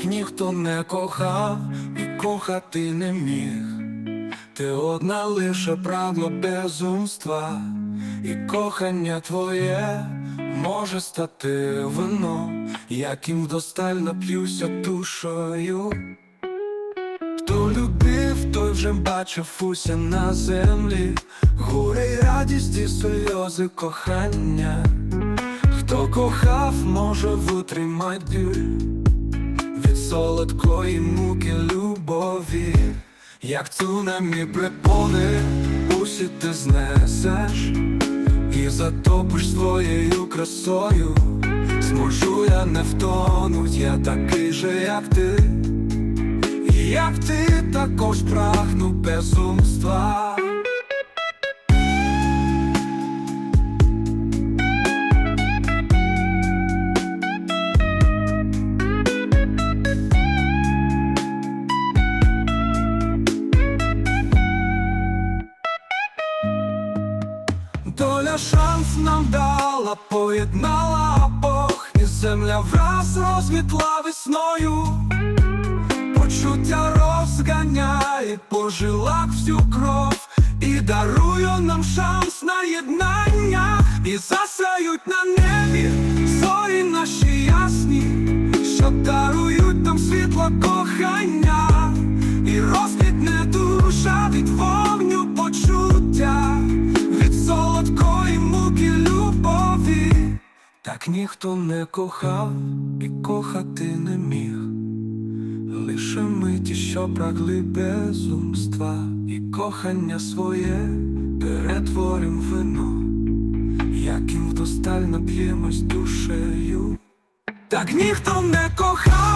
Так ніхто не кохав і кохати не міг. Ти одна лише прагло безумства, і кохання твоє може стати вином, яким вдосталь нап'юся душою. Хто любив, той вже бачив уся на землі, горе й радість і сльози кохання. Хто кохав, може витримать біль від солодкої муки любові, як цунамі припони, усі ти знесеш і затопиш своєю красою. Зможу я не втонуть, я такий же, як ти. І Як ти також прагну безумства Доля шанс нам дала, поєднала Бог і земля враз розмітла весною. Почуття розганяє по жилах всю кров І дарує нам шанс на єднання І засають на небі Так ніхто не кохав і кохати не міг. Лише миті, що прагли безумства, і кохання своє перетворим вино, яким вдосталь нап'ємось душею. Так ніхто не кохав